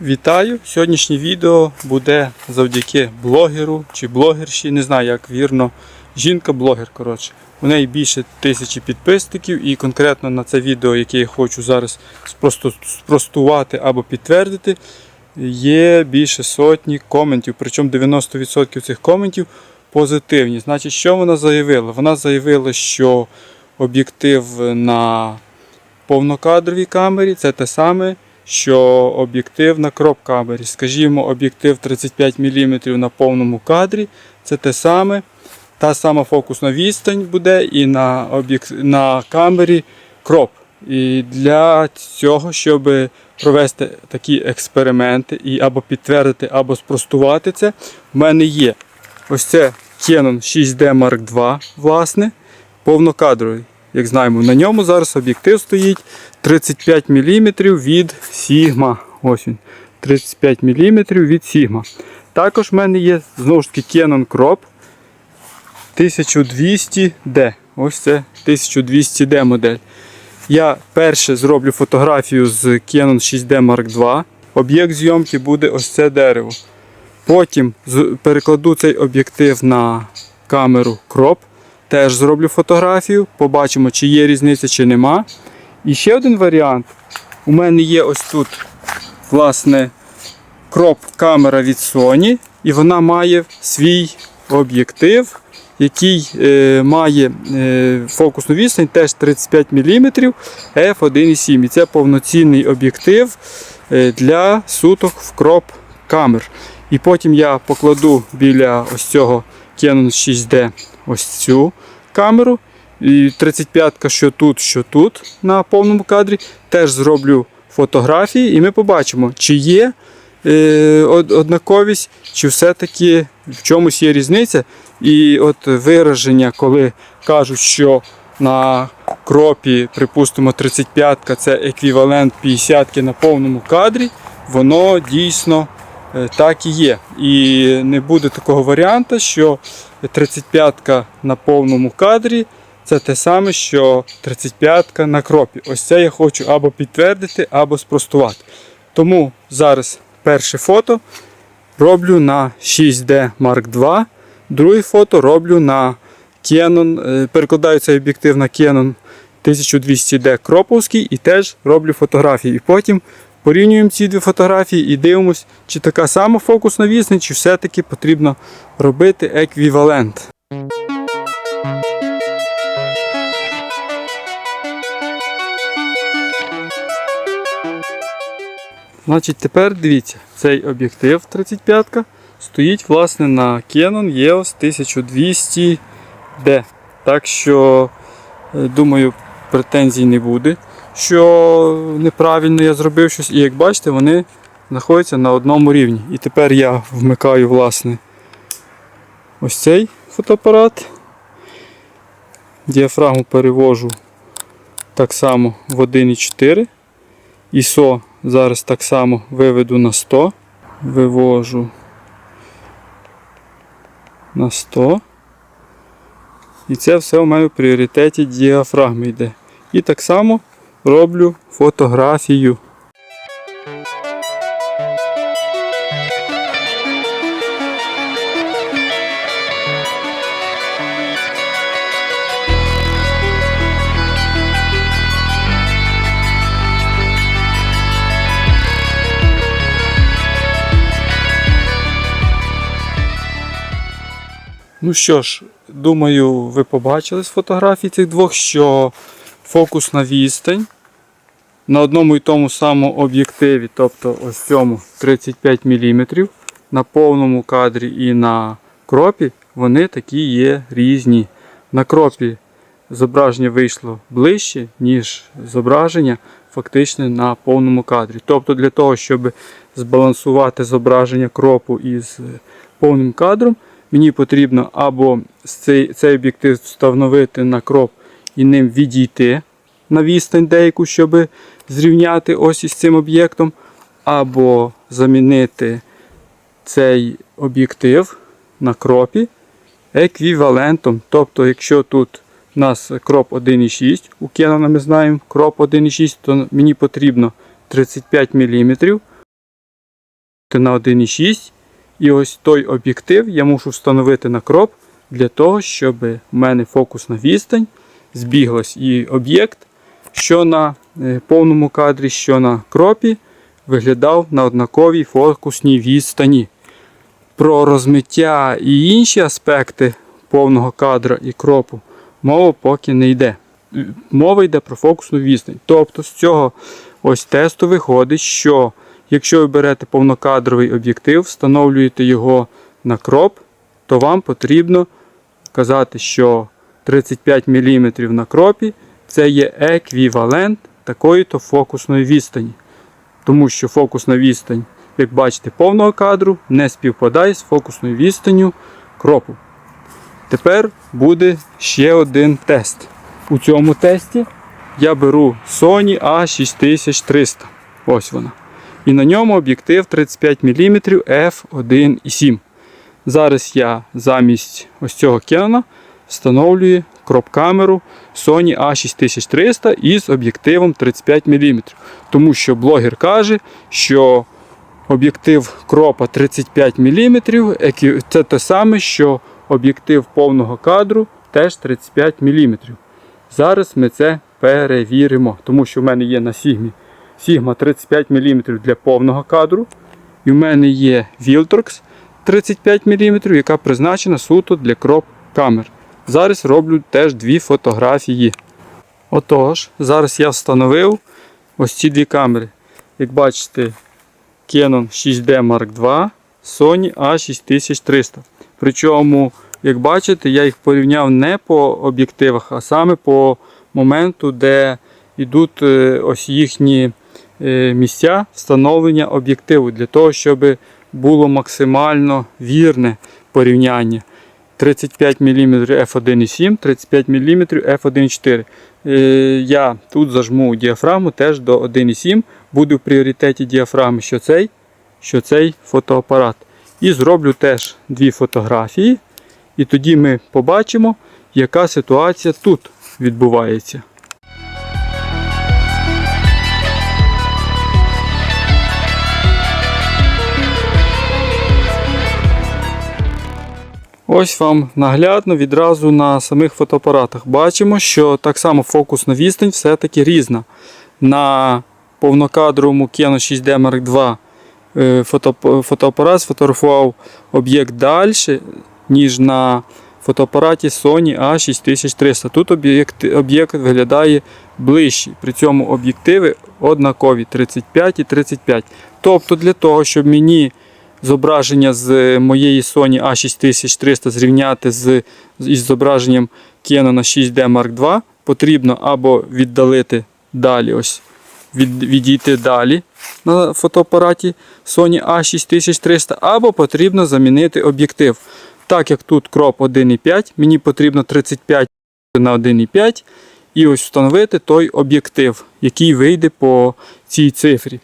Вітаю! Сьогоднішнє відео буде завдяки блогеру чи блогерші, не знаю як вірно. Жінка-блогер. коротше. У неї більше тисячі підписників, і конкретно на це відео, яке я хочу зараз спростувати або підтвердити, є більше сотні коментів. Причому 90% цих коментів позитивні. Значить, що вона заявила? Вона заявила, що об'єктив на повнокадровій камері це те саме, що об'єктив на кроп-камері. Скажімо, об'єктив 35 мм на повному кадрі це те саме. Та сама фокусна відстань буде і на, на камері кроп. І для цього, щоб провести такі експерименти і або підтвердити, або спростувати це, в мене є ось це Canon 6D Mark II, власне, повнокадровий. Як знаємо, на ньому зараз об'єктив стоїть 35 мм від Sigma. Ось він. 35 мм від Sigma. Також в мене є знову ж таки Canon Crop 1200D. Ось це 1200D модель. Я перше зроблю фотографію з Canon 6D Mark II. Об'єкт зйомки буде ось це дерево. Потім перекладу цей об'єктив на камеру Crop. Теж зроблю фотографію, побачимо, чи є різниця, чи нема. І ще один варіант. У мене є ось тут, власне, кроп камера від Sony, і вона має свій об'єктив, який е, має е, фокусну відстань теж 35 мм f1.7. І це повноцінний об'єктив е, для суток в кроп камер. І потім я покладу біля ось цього Canon 6D ось цю камеру. І 35-ка, що тут, що тут на повному кадрі, теж зроблю фотографії, і ми побачимо, чи є е, однаковість, чи все-таки в чомусь є різниця. І от вираження, коли кажуть, що на кропі, припустимо, 35-ка це еквівалент 50-ки на повному кадрі, воно дійсно так і є. І не буде такого варіанту, що 35-ка на повному кадрі це те саме, що 35-ка на кропі. Ось це я хочу або підтвердити, або спростувати. Тому зараз перше фото роблю на 6D Mark II, друге фото роблю на Canon, е, перекладаю цей об'єктив на Canon 1200D Кроповський і теж роблю фотографії. І потім порівнюємо ці дві фотографії і дивимося, чи така сама фокусна відстань, чи все-таки потрібно робити еквівалент. Значить, тепер дивіться, цей об'єктив 35 стоїть власне на Canon EOS 1200D. Так що, е, думаю, претензій не буде, що неправильно я зробив щось. І як бачите, вони знаходяться на одному рівні. І тепер я вмикаю власне ось цей фотоапарат. Діафрагму перевожу так само в 1,4. ISO зараз так само виведу на 100. Вивожу на 100. І це все у мене в пріоритеті діафрагми йде. І так само роблю фотографію. Ну що ж, думаю, ви побачили з фотографій цих двох, що фокусна відстань на одному і тому самому об'єктиві, тобто ось цьому 35 мм, на повному кадрі і на кропі, вони такі є різні. На кропі зображення вийшло ближче, ніж зображення фактично на повному кадрі. Тобто для того, щоб збалансувати зображення кропу із повним кадром, мені потрібно або цей, цей об'єктив встановити на кроп і ним відійти на відстань деяку, щоб зрівняти ось із цим об'єктом, або замінити цей об'єктив на кропі еквівалентом. Тобто, якщо тут у нас кроп 1,6, у Canon ми знаємо кроп 1,6, то мені потрібно 35 мм на 1,6. І ось той об'єктив я мушу встановити на кроп для того, щоб в мене фокусна відстань збіглась і об'єкт, що на е, повному кадрі, що на кропі, виглядав на однаковій фокусній відстані. Про розмиття і інші аспекти повного кадра і кропу мова поки не йде. Мова йде про фокусну відстань. Тобто з цього ось тесту виходить, що якщо ви берете повнокадровий об'єктив, встановлюєте його на кроп, то вам потрібно казати, що 35 мм на кропі це є еквівалент такої-то фокусної відстані. Тому що фокусна відстань, як бачите, повного кадру не співпадає з фокусною відстанню кропу. Тепер буде ще один тест. У цьому тесті я беру Sony A6300. Ось вона. І на ньому об'єктив 35 мм f1.7. Зараз я замість ось цього Canon встановлюю кроп-камеру Sony A6300 із об'єктивом 35 мм. Тому що блогер каже, що об'єктив кропа 35 мм це те саме, що об'єктив повного кадру теж 35 мм. Зараз ми це перевіримо, тому що в мене є на Sigma Sigma 35 мм для повного кадру. І в мене є Viltrox 35 мм, яка призначена суто для кроп камер. Зараз роблю теж дві фотографії. Отож, зараз я встановив ось ці дві камери. Як бачите, Canon 6D Mark II, Sony A6300. Причому, як бачите, я їх порівняв не по об'єктивах, а саме по моменту, де йдуть е, ось їхні е, місця встановлення об'єктиву, для того, щоб було максимально вірне порівняння. 35 мм f1.7, 35 мм f1.4. Е, Я тут зажму діафрагму теж до 1.7. Буде в пріоритеті діафрагми, що цей, що цей фотоапарат. І зроблю теж дві фотографії. І тоді ми побачимо, яка ситуація тут відбувається. Ось вам наглядно відразу на самих фотоапаратах. Бачимо, що так само фокусна відстань все-таки різна. На повнокадровому Canon 6D Mark II е, фотоапарат сфотографував об'єкт далі, ніж на фотоапараті Sony A6300. Тут об'єкт, виглядає ближчий. При цьому об'єктиви однакові 35 і 35. Тобто для того, щоб мені зображення з моєї Sony A6300 зрівняти з, із зображенням Canon 6D Mark II, потрібно або віддалити далі, ось, від, відійти далі на фотоапараті Sony A6300, або потрібно замінити об'єктив. Так як тут кроп 1,5, мені потрібно 35 на 1,5 і ось встановити той об'єктив, який вийде по цій цифрі.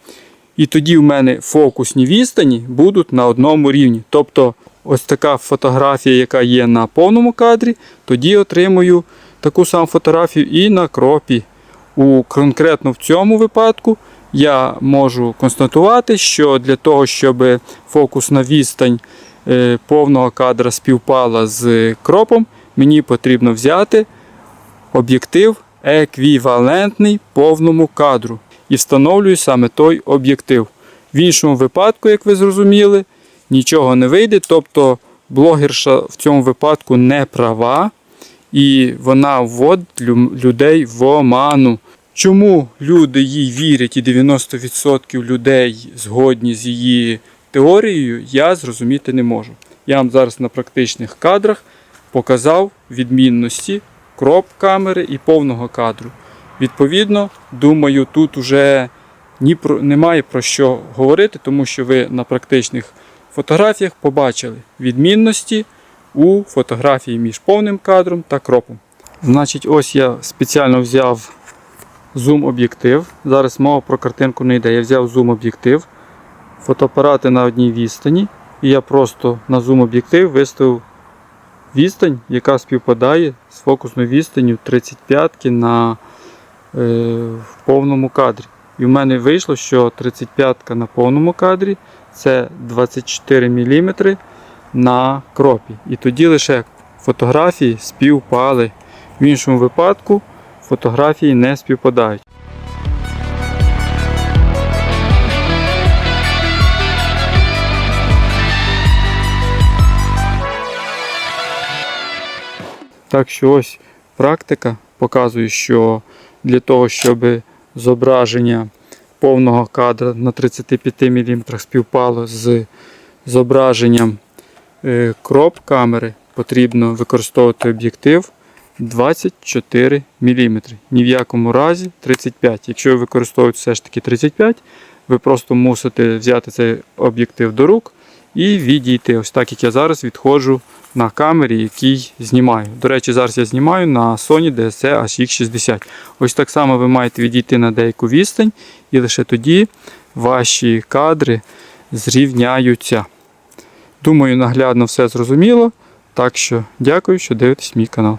І тоді в мене фокусні відстані будуть на одному рівні. Тобто ось така фотографія, яка є на повному кадрі, тоді отримую таку саму фотографію і на кропі. У конкретно в цьому випадку я можу констатувати, що для того, щоб фокусна відстань е, повного кадра співпала з кропом, мені потрібно взяти об'єктив еквівалентний повному кадру і встановлюю саме той об'єктив. В іншому випадку, як ви зрозуміли, нічого не вийде. Тобто блогерша в цьому випадку не права, і вона вводить людей в оману. Чому люди їй вірять і 90% людей згодні з її теорією, я зрозуміти не можу. Я вам зараз на практичних кадрах показав відмінності кроп камери і повного кадру. Відповідно, думаю, тут уже ні про, немає про що говорити, тому що ви на практичних фотографіях побачили відмінності у фотографії між повним кадром та кропом. Значить, ось я спеціально взяв зум-об'єктив. Зараз мова про картинку не йде. Я взяв зум-об'єктив, фотоапарати на одній відстані, і я просто на зум-об'єктив виставив відстань, яка співпадає з фокусною відстанню 35 на в повному кадрі. І в мене вийшло, що 35 на повному кадрі це 24 мм на кропі. І тоді лише фотографії співпали. В іншому випадку фотографії не співпадають. Так що ось практика показує, що для того, щоб зображення повного кадра на 35 мм співпало з зображенням е, кроп камери, потрібно використовувати об'єктив 24 мм. Ні в якому разі 35. Якщо ви використовуєте все ж таки 35, ви просто мусите взяти цей об'єктив до рук і відійти. Ось так як я зараз відходжу на камері, який знімаю. До речі, зараз я знімаю на Sony DSC HX60. Ось так само ви маєте відійти на деяку відстань, і лише тоді ваші кадри зрівняються. Думаю, наглядно все зрозуміло. Так що дякую, що дивитесь мій канал.